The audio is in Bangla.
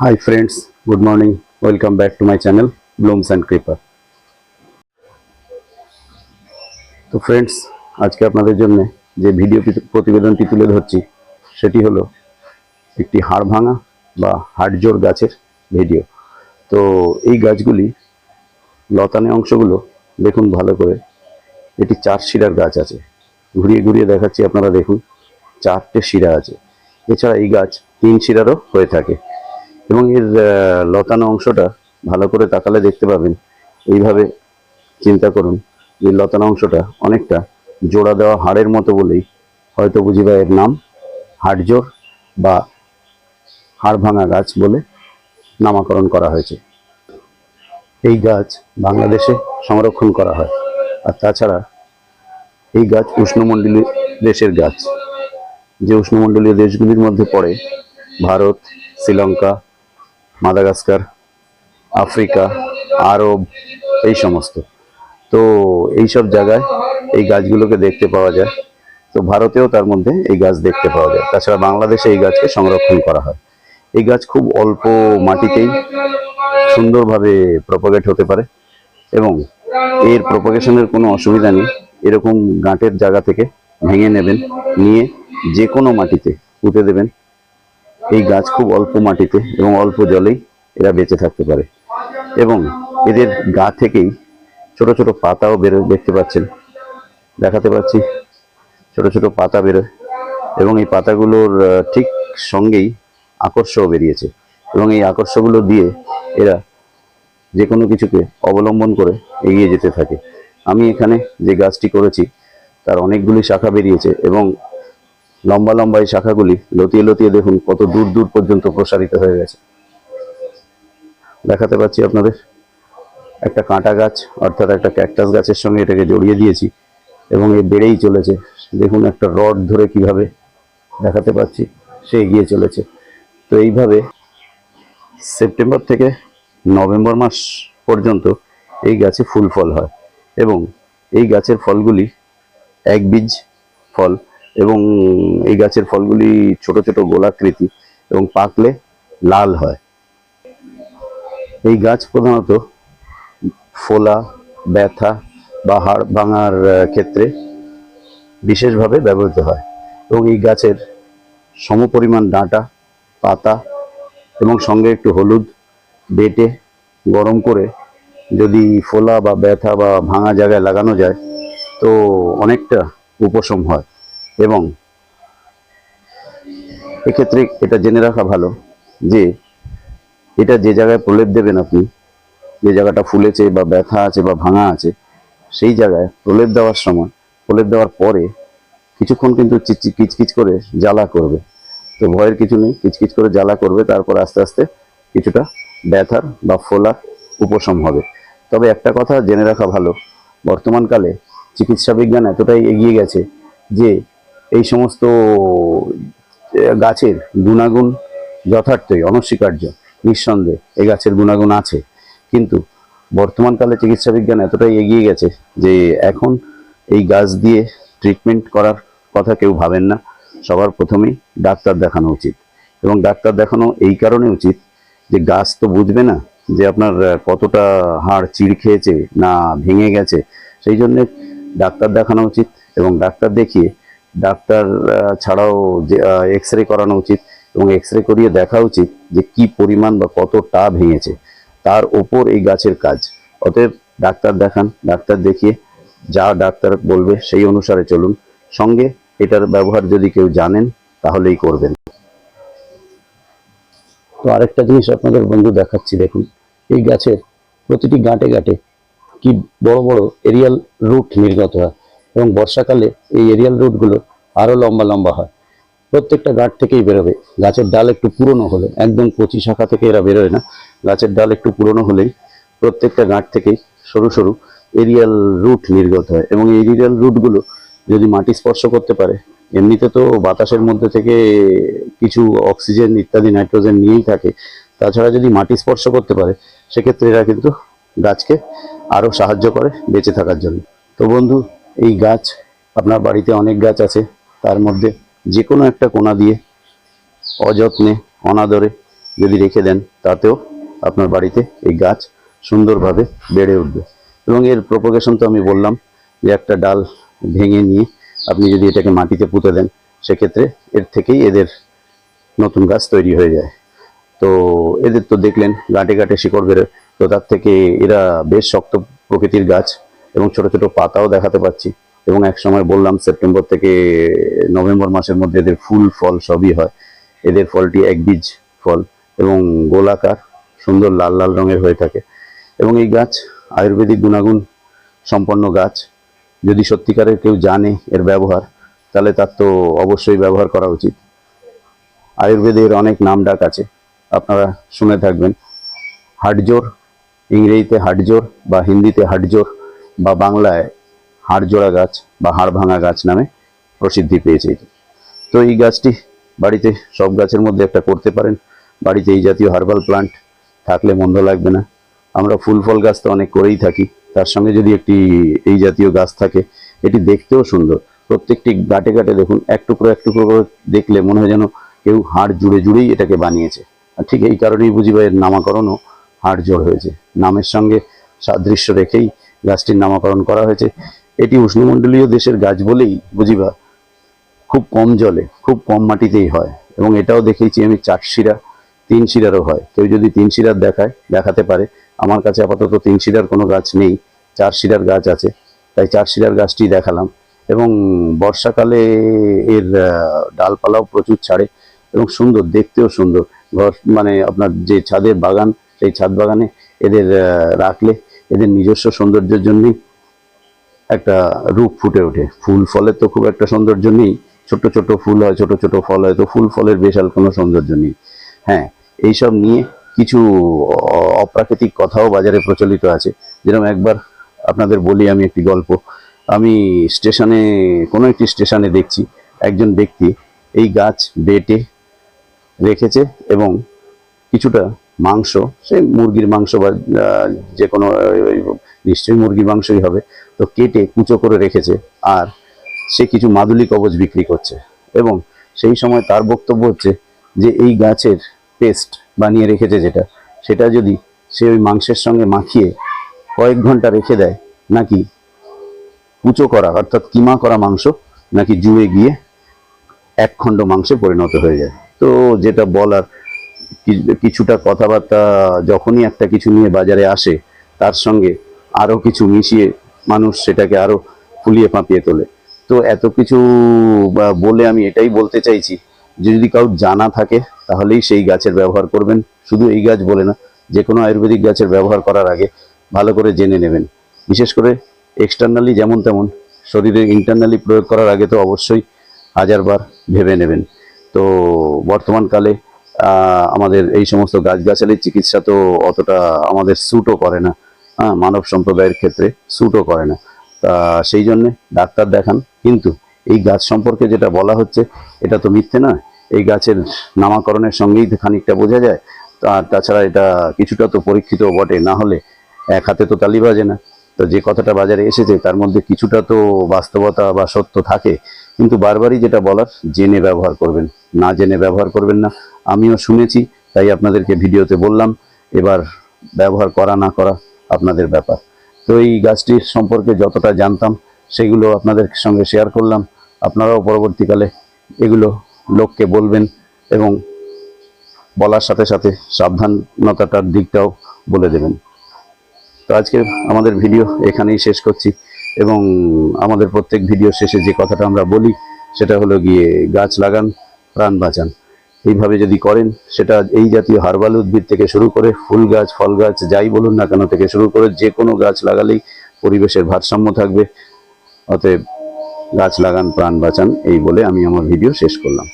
Hi friends, good morning. Welcome back to my channel Blooms and Creeper. তো ফ্রেন্ডস আজকে আপনাদের জন্য যে ভিডিও প্রতিবেদনটি তুলে ধরছি সেটি হলো একটি হাড় ভাঙা বা হাড়জোড় গাছের ভিডিও তো এই গাছগুলি লতানে অংশগুলো দেখুন ভালো করে এটি চার শিরার গাছ আছে ঘুরিয়ে ঘুরিয়ে দেখাচ্ছি আপনারা দেখুন চারটে শিরা আছে এছাড়া এই গাছ তিন শিরারও হয়ে থাকে এবং এর লতানো অংশটা ভালো করে তাকালে দেখতে পাবেন। এইভাবে চিন্তা করুন যে লতানো অংশটা অনেকটা জোড়া দেওয়া হাড়ের মতো বলেই হয়তো বুঝিবা এর নাম হাড়জোড় বা হাড় ভাঙা গাছ বলে নামাকরণ করা হয়েছে। এই গাছ বাংলাদেশে সংরক্ষণ করা হয়। আর তাছাড়া এই গাছ উষ্ণমণ্ডলীয় দেশের গাছ। যে উষ্ণমণ্ডলীয় দেশগুলির মধ্যে পড়ে Bharat, Sri Lanka Madagascar, Africa, Arab, এই সমস্ত। তো এই সব জায়গায় এই গাছগুলোকে দেখতে পাওয়া যায়। তো ভারতেও তার মধ্যে এই গাছ দেখতে পাওয়া যায়। তাছাড়া বাংলাদেশে এই গাছকে সংরক্ষণ করা হয়। এই গাছ খুব অল্প মাটিতেই সুন্দরভাবে প্রপাগেট হতে পারে এবং এর প্রপাগেশনের কোনো অসুবিধা নেই। এরকম গাঁটের জায়গা থেকে ভেঙে নেবেন, নিয়ে যে কোনো মাটিতে পুঁতে দেবেন। এই গাছ খুব অল্প মাটিতে এবং অল্প জলেই এরা বেঁচে থাকতে পারে। এবং এদের গা থেকেই ছোট ছোট পাতাও বেরোয় দেখতে পাচ্ছেন। দেখাতে পাচ্ছি ছোট ছোট পাতা বেরোয় এবং এই পাতাগুলোর ঠিক সঙ্গেই আকর্ষও বেরিয়েছে। এবং এই আকর্ষগুলো দিয়ে এরা যে কোনো কিছুকে অবলম্বন করে এগিয়ে যেতে থাকে। আমি এখানে যে গাছটি করেছি, তার অনেকগুলি শাখা বেরিয়েছে এবং লম্বা লম্বা এই শাখাগুলি লতিয়ে লতিয়ে দেখুন কত দূর দূর পর্যন্ত প্রসারিত হয়ে গেছে। দেখাতে পাচ্ছি আপনাদের একটা কাঁটা গাছ, অর্থাৎ একটা ক্যাকটাস গাছের সঙ্গে এটাকে জড়িয়ে দিয়েছি এবং এ বেড়েই চলেছে। দেখুন একটা রড ধরে কীভাবে দেখাতে পাচ্ছি, সে এগিয়ে চলেছে। তো এইভাবে সেপ্টেম্বর থেকে নভেম্বর মাস পর্যন্ত এই গাছে ফুল ফল হয় এবং এই গাছের ফলগুলি এক বীজ ফল এবং এই গাছের ফলগুলি ছোট ছোট গোলাকৃতি এবং পাকলে লাল হয়। এই গাছ প্রধানত ফোলা, ব্যথা বা হাড় ভাঙার ক্ষেত্রে বিশেষভাবে ব্যবহৃত হয় এবং এই গাছের সমপরিমাণ ডাঁটা, পাতা এবং সঙ্গে একটু হলুদ বেটে গরম করে যদি ফোলা বা ব্যথা বা ভাঙা জায়গায় লাগানো যায়, তো অনেকটা উপশম হয়। এবং এক্ষেত্রে এটা জেনে রাখা ভালো যে এটা যে জায়গায় প্রলেপ দেবেন আপনি, যে জায়গাটা ফুলেছে বা ব্যথা আছে বা ভাঙা আছে, সেই জায়গায় প্রলেপ দেওয়ার সময়, প্রলেপ দেওয়ার পরে কিছুক্ষণ কিন্তু কিচকিচ করে জ্বালা করবে। তো ভয়ের কিছু নেই, কিচকিচ করে জ্বালা করবে, তারপর আস্তে আস্তে কিছুটা ব্যথার বা ফোলার উপশম হবে। তবে একটা কথা জেনে রাখা ভালো, বর্তমানকালে চিকিৎসা বিজ্ঞান এতটাই এগিয়ে গেছে যে এই সমস্ত গাছের গুণাগুণ যথার্থই, অনস্বীকার্য, নিঃসন্দেহে এই গাছের গুণাগুণ আছে। কিন্তু বর্তমানকালে চিকিৎসা বিজ্ঞান এতটাই এগিয়ে গেছে যে এখন এই গাছ দিয়ে ট্রিটমেন্ট করার কথা কেউ ভাবেন না। সবার প্রথমেই ডাক্তার দেখানো উচিত। এবং ডাক্তার দেখানো এই কারণে উচিত যে গাছ তো বুঝবে না যে আপনার কতটা হাড় চিড় খেয়েছে না ভেঙে গেছে। সেই জন্য ডাক্তার দেখানো উচিত এবং ডাক্তার দেখিয়ে ডাক্তার ছাড়াও যে এক্স রে করানো উচিত এবং এক্স রে করিয়ে দেখা উচিত যে কি পরিমাণ বা কতটা ভেঙেছে। তার ওপর এই গাছের কাজ। অতএব ডাক্তার দেখান, ডাক্তার দেখিয়ে যা ডাক্তার বলবে সেই অনুসারে চলুন। সঙ্গে এটার ব্যবহার যদি কেউ জানেন তাহলেই করবেন। তো আরেকটা জিনিস আপনাদের বন্ধু দেখাচ্ছি, দেখুন। এই গাছের প্রতিটি গাঁটে গাঁটে কি বড় বড় এরিয়াল রুট নির্গত হয়। এবং বর্ষাকালে এই এরিয়াল রুটগুলো আরও লম্বা লম্বা হয়। প্রত্যেকটা গাঁট থেকেই বেরোবে। গাছের ডাল একটু পুরনো হলে, একদম কচি শাখা থেকে এরা বেরোয় না। গাছের ডাল একটু পুরনো হলেই প্রত্যেকটা গাঁট থেকেই সরু সরু এরিয়াল রুট নির্গত হয়। এবং এই এরিয়াল রুটগুলো যদি মাটি স্পর্শ করতে পারে, এমনিতে তো বাতাসের মধ্যে থেকে কিছু অক্সিজেন ইত্যাদি নাইট্রোজেন নিয়েই থাকে। তাছাড়া যদি মাটি স্পর্শ করতে পারে, সেক্ষেত্রে এরা কিন্তু গাছকে আরও সাহায্য করে বেঁচে থাকার জন্য। তো বন্ধু এই গাছ, আপনার বাড়িতে অনেক গাছ আছে, তার মধ্যে যে কোনো একটা কোনা দিয়ে অযত্নে, অনাদরে যদি রেখে দেন, তাতেও আপনার বাড়িতে এই গাছ সুন্দরভাবে বেড়ে উঠবে। এবং এর প্রপোগেশন তো আমি বললাম যে একটা ডাল ভেঙে নিয়ে আপনি যদি এটাকে মাটিতে পুঁতে দেন, সেক্ষেত্রে এর থেকেই এদের নতুন গাছ তৈরি হয়ে যায়। তো এদের তো দেখলেন গাঁটে গাঁটে শিকড় বেরোয়, তো তার থেকে এরা বেশ শক্ত প্রকৃতির গাছ এবং ছোট ছোট পাতাও দেখাতে পাচ্ছি। এবং এক সময় বললাম, সেপ্টেম্বর থেকে নভেম্বর মাসের মধ্যে এদের ফুল ফল সবই হয়। এদের ফলটি এক বীজ ফল এবং গোলাকার, সুন্দর লাল লাল রঙের হয়ে থাকে। এবং এই গাছ আয়ুর্বেদিক গুণাগুণ সম্পন্ন গাছ। যদি সত্যিকারের কেউ জানে এর ব্যবহার, তাহলে তার তো অবশ্যই ব্যবহার করা উচিত। আয়ুর্বেদের অনেক নাম ডাক আছে। আপনারা শুনে থাকবেন। হাডজোর ইংরেজিতে হাডজোর বা হিন্দিতে হাডজোর বা বাংলায় হাড়জোড়া গাছ বা হাড় ভাঙা গাছ নামে প্রসিদ্ধি পেয়েছে এটি। তো এই গাছটি বাড়িতে সব গাছের মধ্যে একটা করতে পারেন। বাড়িতে এই জাতীয় হার্বাল প্লান্ট থাকলে মন্দ লাগবে না। আমরা ফুল ফল গাছ তো অনেক করেই থাকি। তার সঙ্গে যদি একটি এই জাতীয় গাছ থাকে, এটি দেখতেও সুন্দর। প্রত্যেকটি গাটে গাটে দেখুন, এক টুকরো এক টুকরো করে দেখলে মনে হয় যেন কেউ হাড় জুড়ে জুড়েই এটাকে বানিয়েছে। আর ঠিক এই কারণেই বুঝি বা এর নামাকরণও হাড় জোড় হয়েছে। নামের সঙ্গে সাদৃশ্য রেখেই গাছটির নামকরণ করা হয়েছে। এটি উষ্ণমণ্ডলীয় দেশের গাছ বলেই বুঝিবা। খুব কম জলে, খুব কম মাটিতেই হয় এবং এটাও দেখেছি আমি চার শিরা, তিন শিরারও হয়। কেউ যদি তিন শিরার দেখায়, দেখাতে পারে। আমার কাছে আপাতত তিন শিরার কোনো গাছ নেই, চার শিরার গাছ আছে। তাই চার শিরার গাছটি দেখালাম এবং বর্ষাকালে এর ডালপালাও প্রচুর ছাড়ে এবং সুন্দর, দেখতেও সুন্দর। ঘর মানে আপনার যে ছাদের বাগান, সেই ছাদ বাগানে এদের রাখলে এদের নিজস্ব সৌন্দর্যের জন্যই একটা রূপ ফুটে ওঠে। ফুল ফলের তো খুব একটা সৌন্দর্য নেই। ছোট ছোট ফুল হয়, ছোট ছোট ফল হয়, তো ফুল ফলের বিশাল কোনো সৌন্দর্য নেই। হ্যাঁ এইসব নিয়ে কিছু অপ্রাকৃতিক কথাও বাজারে প্রচলিত আছে। যেরকম একবার আপনাদের বলি আমি একটি গল্প। আমি স্টেশনে, কোনো একটি স্টেশনে দেখছি, একজন ব্যক্তি এই গাছ বেটে রেখেছে এবং কিছুটা মাংস সে মুরগির মাংস বা যে কোনো নিশ্চয়ই মুরগির মাংসই হবে। তো কেটে কুচো করে রেখেছে আর সে কিছু মাদুলি কবচ বিক্রি করছে। এবং সেই সময় তার বক্তব্য হচ্ছে যে এই গাছের পেস্ট বানিয়ে রেখেছে যেটা, সেটা যদি সে ওই মাংসের সঙ্গে মাখিয়ে কয়েক ঘণ্টা রেখে দেয়, নাকি কুচো করা, অর্থাৎ কিমা করা মাংস, নাকি জুয়ে গিয়ে এক খণ্ড মাংসে পরিণত হয়ে যায়। তো যেটা বলার কিছুটা কথাবার্তা যখনই একটা কিছু নিয়ে বাজারে আসে, তার সঙ্গে আরও কিছু মিশিয়ে মানুষ সেটাকে আরও ফুলিয়ে ফাঁপিয়ে তোলে। তো এত কিছু বলে আমি এটাই বলতে চাইছি যে যদি কারোর জানা থাকে, তাহলেই সেই গাছের ব্যবহার করবেন। শুধু এই গাছ বলে না, যে কোনো আয়ুর্বেদিক গাছের ব্যবহার করার আগে ভালো করে জেনে নেবেন। বিশেষ করে এক্সটার্নালি যেমন তেমন, শরীরে ইন্টারনালি প্রয়োগ করার আগে তো অবশ্যই হাজারবার ভেবে নেবেন। তো বর্তমানকালে আমাদের এই সমস্ত গাছগাছালির চিকিৎসা তো অতটা আমাদের স্যুটও করে না। হ্যাঁ মানব সম্প্রদায়ের ক্ষেত্রে স্যুটও করে না। তা সেই জন্যে ডাক্তার দেখান। কিন্তু এই গাছ সম্পর্কে যেটা বলা হচ্ছে, এটা তো মিথ্যে না এই গাছের নামাকরণের সঙ্গেই তো খানিকটা বোঝা যায়। আর তাছাড়া এটা কিছুটা তো পরীক্ষিত বটে। না হলে এক হাতে তো তালি বাজে না। তো যে কথাটা বাজারে এসেছে, তার মধ্যে কিছুটা তো বাস্তবতা বা সত্য থাকে। কিন্তু বারবারই যেটা বলার, জেনে ব্যবহার করবেন। না জেনে ব্যবহার করবেন না। আমিও শুনেছি, তাই আপনাদেরকে ভিডিওতে বললাম, এবার ব্যবহার করা না করা আপনাদের ব্যাপার। তো এই গাছটির সম্পর্কে যতটা জানতাম, সেগুলো আপনাদের সঙ্গে শেয়ার করলাম। আপনারাও পরবর্তীকালে এগুলো লোককে বলবেন এবং বলার সাথে সাথে সাবধানতাটার দিকটাও বলে দেবেন। তো আজকে আমাদের ভিডিও এখানেই শেষ করছি এবং আমাদের প্রত্যেক ভিডিও শেষে যে কথাটা আমরা বলি, সেটা হলো গিয়ে গাছ লাগান, প্রাণ বাঁচান। এইভাবে যদি করেন, সেটা এই জাতীয় হার্বাল উদ্ভিদ থেকে শুরু করে ফুল গাছ, ফল গাছ, যাই বলুন না কেন থেকে শুরু করে যে কোনো গাছ লাগালেই পরিবেশের ভারসাম্য থাকবে। অতএব গাছ লাগান, প্রাণ বাঁচান, এই বলে আমি আমার ভিডিও শেষ করলাম।